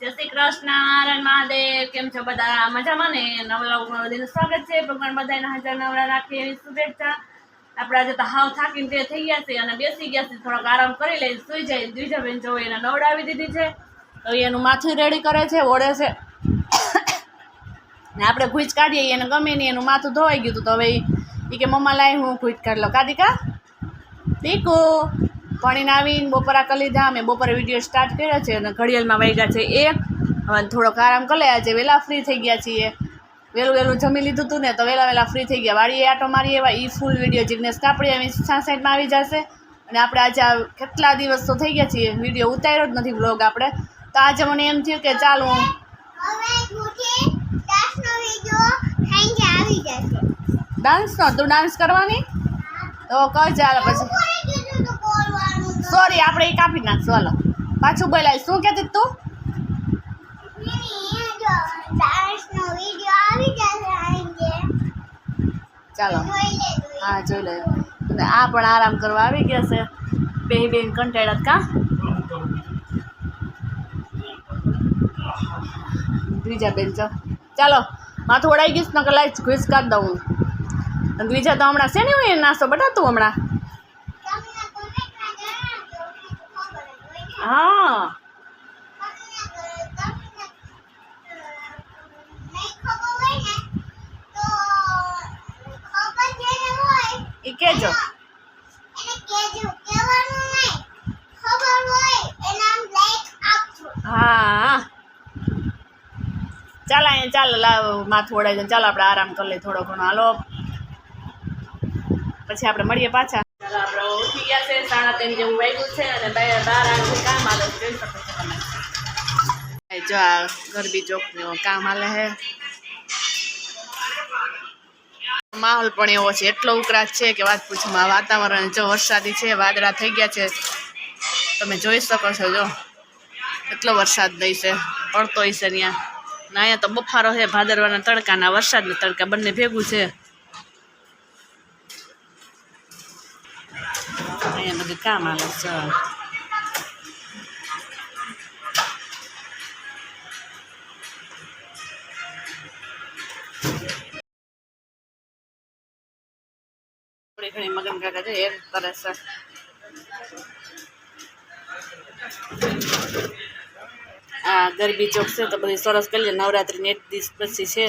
જય શ્રી કૃષ્ણ, નારાયણ મહાદેવ, કેમ છો બધા? મજામાં ને? નવલા ઉપર બધાનું સ્વાગત છે. ભગવાન બધાને હાજર નવરા રાખીએ એવી શુભેચ્છા. આપણે આજે તો હાવ થાકીને તે થઈ ગયા છે અને બેસી ગયા છે. થોડોક આરામ કરી લઈ, સુઈ જાય. દ્વિજાબેન જો એને નવડાવી દીધી છે. તો એનું માથું રેડી કરે છે, ઓળે છે. ને આપણે ભૂજ કાઢીએ, એને ગમે નહીં એનું માથું ધોવાઈ ગયું હતું. તો હવે એ કે, મમ્મા, લાય હું ભૂજ કાઢ લો. કાઢી કા દીકુ ભણીને આવીને બપોરા કરી લીધા અમે બપોરે વીડિયો સ્ટાર્ટ કર્યો છે અને ઘડિયાળમાં વાગ્યા છે એક હવે થોડોક આરામ કરી લે. આજે વહેલા ફ્રી થઈ ગયા છીએ. વહેલું વહેલું જમી લીધું હતું ને તો વહેલા વહેલા ફ્રી થઈ ગયા. વાડીએ આટો મારી એવા એ ફૂલ વીડિયો જિગ્નેશ કાપડી સાઈડમાં આવી જશે. અને આપણે આજે આ કેટલા દિવસ તો થઈ ગયા છીએ. વીડિયો ઉતાર્યો જ નથી બ્લોગ આપણે. તો આજે મને એમ થયું કે ચાલો હું ડાન્સ ડાન્સનો તું ડાન્સ કરવાની? તો કર ચાલે પછી. સોરી આપણે એ કાપી નાખશું. હાલો. પાછું બોલાય. શું કહેતી તું ચાલો. હા, જોઈ લે. આ પણ આરામ કરવા આવી ગયા છે. બે બેન કંટાળ્યા કા? દ્વિજા બેન ચાલો. માથું ઓળાઈ ગયું નકર લાઈટ ઘુસ કાઢ દઉં. દ્વિજા તો હમણાં શેની હોય નાસ્તો બટાતું હમણાં તમને કોમેન્ટમાં જણાવજો ખબર જ હોય ને હા તમને તમને નહીં ખબર હોય ને તો ખબર જેને હોય એ કહેજો એને કહેજો કહેવાનું નહીં ખબર હોય એના લાઈક આપજો હા. ચાલ અહીંયા ચાલ, લાવ માથું ઓળાઈ જાય ચાલો, આપણે આરામ કરી લઈએ થોડો ઘણો. હાલો. પછી આપણે મળીએ પાછા. આપણે ગરબી ચોકનું કામ આલે છે માહોલ પણ એવો છે એટલો ઉકળાટ છે કે વાત પૂછમાં વાતાવરણ જો વરસાદી છે વાદળા થઈ ગયા છે તમે જોઈ શકો છો જો એટલો વરસાદ દઈ છે પડતો હશે ત્યાં ને અહીંયા તો બફારો છે ભાદરવાના તડકાના વરસાદના તડકા બંને ભેગું છે અહીંયા બધું કામ આવે છે મગન કાકા છે એ આ ગરબી ચોક છે તો બધી સરસ કરી લે ને એક દિવસ પછી છે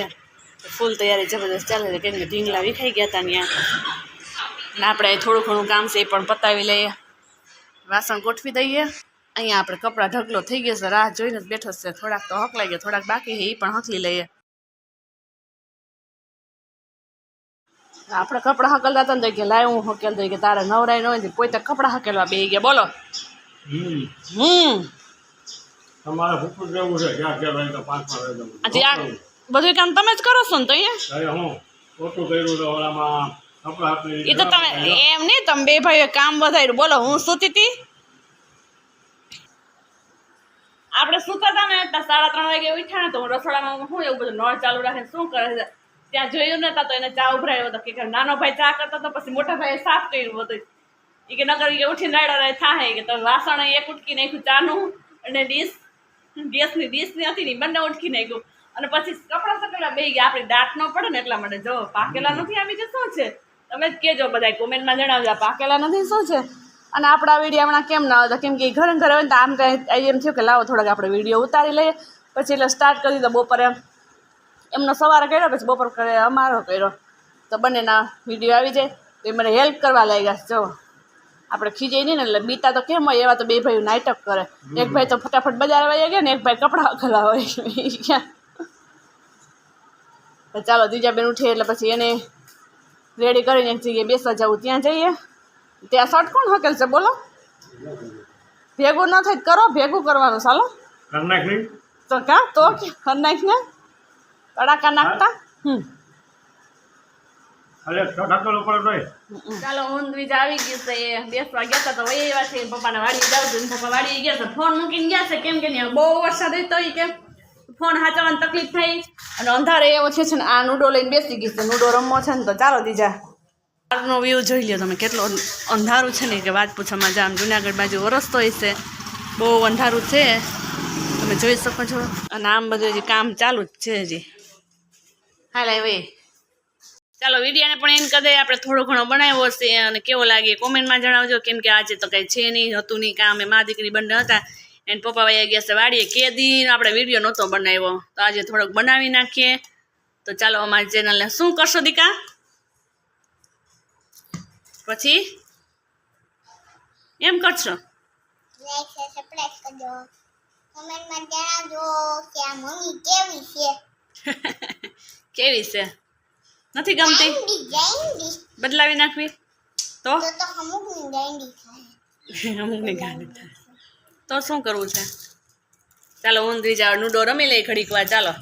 ફૂલ તૈયારી જબરદસ્ત ચાલે છે કેમ કે ઢીંગલા વિખાઈ ગયા હતા ત્યાં ને આપણે થોડું ઘણું કામ છે એ પણ પતાવી લઈએ. વાસણ ગોઠવી દઈએ. અહીંયા આપણે કપડાં ઢગલો થઈ ગયો છે રાહ જોઈને જ બેઠો છે. થોડાક તો હકલાઈ ગયા થોડાક બાકી છે એ પણ હકલી લઈએ. આપણે કપડાં હકલતા હતા ને કે લાય હું હકેલ. દઈ કે તારે નવરાય ન હોય કોઈ તો કપડાં હકેલવા બે ગયા. બોલો. હમ. તમારે ભૂખું રહેવું છે ક્યાં ક્યાં તો બધું. કામ તમે જ કરો છો ને તો અહીંયા? હું ખોટું કર્યું તો ઓલામાં કપડા આપી એ તો તમે એમ નહીં તમે બે ભાઈઓ કામ વધાર્યું. બોલો હું સૂતી હતી આપણે સૂતા હતા ને સાડા ત્રણ વાગે ઉઠ્યા ને તો હું રસોડામાં હું એવું બધું નળ ચાલુ રાખીને શું કરે છે? ત્યાં જોયું નતા તો એને ચા ઉભરાયો હતો. કે નાનો ભાઈ ચા કરતો હતો પછી મોટા ભાઈએ સાફ કર્યું બધું. એ કે નગર એ ઉઠીને રાડ્યા થાય કે તમે વાસણ એક ઉટકી નાખ્યું ચાનું અને ડીશ. ગેસની ડીશની હતી ને બંને ઉટકી નાખ્યું. અને પછી કપડાં સકડા બે ગયા. આપણે દાંત ન પડે ને એટલા માટે. જો પાકેલા નથી આવી શું છે? તમે જ કહેજો બધા કોમેન્ટમાં જણાવજો. પાકેલા નથી, શું છે? અને આપણા વીડિયો હમણાં કેમ ના આવતા? કેમ કે ઘરે ઘરે હોય ને આમ કંઈ એમ થયું કે લાવો થોડાક આપણે વીડિયો ઉતારી લઈએ. પછી એટલે સ્ટાર્ટ કરી દીધો બપોરે એમનો સવારે કર્યો, પછી બપોર કરે અમારો કર્યો. તો બંનેના વીડિયો આવી જાય. તો એ મને હેલ્પ કરવા લાગ્યા જો. આપણે ખીજાઈ નહીં ને એટલે બીતા તો કેમ હોય? એવા તો બે ભાઈ નાટક કરે. એક ભાઈ તો ફટાફટ બજાર વાઈ ગયા ને, એક ભાઈ કપડાં ખલા હોય. ચાલો, ત્રીજા બેન ઉઠે એટલે પછી એને રેડી કરીને એક જગ્યાએ બેસવા જવું ત્યાં જઈએ. ત્યાં શર્ટ કોણ હકેલ છે? બોલો. ભેગું ન થાય કરો ભેગું કરવાનું ચાલો. તો કા? તો કે કર નાખને તડાકા નાખતા? હમ. ચાલો બીજા આવી છે. બેસવા ગયા હતા તો વહી એવા છે. પપ્પાને વાડી જાવ પપ્પા વાડી ગયા છે. ફોન મૂકીને ગયા છે. કેમ કે બહુ વરસાદ હતો એ કેમ? ફોન હાચવાની તકલીફ થઈ અને અંધારે એવો છે છે ને આ નૂડો લઈને બેસી ગઈ છે. નૂડો રમવો છે ને તો ચાલો દીજા. બહારનો વ્યૂ જોઈ લો તમે કેટલો અંધારું છે ને કે વાત પૂછવામાં જામ જુનાગઢ બાજુ વરસતો હશે બહુ અંધારું છે. તમે તમે જોઈ શકો છો. અને આમ બધું હજી કામ ચાલુ જ છે હજી. હાલ હવે ચાલો વિડીયાને પણ એમ કદાચ આપણે થોડો ઘણો બનાવ્યો હશે અને કેવો લાગે કોમેન્ટમાં જણાવજો. કેમ કે આજે તો કંઈ છે નહીં હતું નહીં કામ એ મા દીકરી બંને હતા. એને પપ્પા ભાઈ ગયા છે વાડીએ કે દિન આપણે વીડિયો નહોતો બનાવ્યો. તો આજે થોડોક બનાવી નાખીએ. તો ચાલો અમારી ચેનલને શું કરશો દીકા? પછી? એમ કરશો? કેવી છે. નથી ગમતી? બદલાવી નાખવી? તો? અમુકની ગાંડી થાય. તો શું કરવું છે? ચાલો ઊંધરી જાવ નુડો રમી લઈ ઘડીક વાર ચાલો.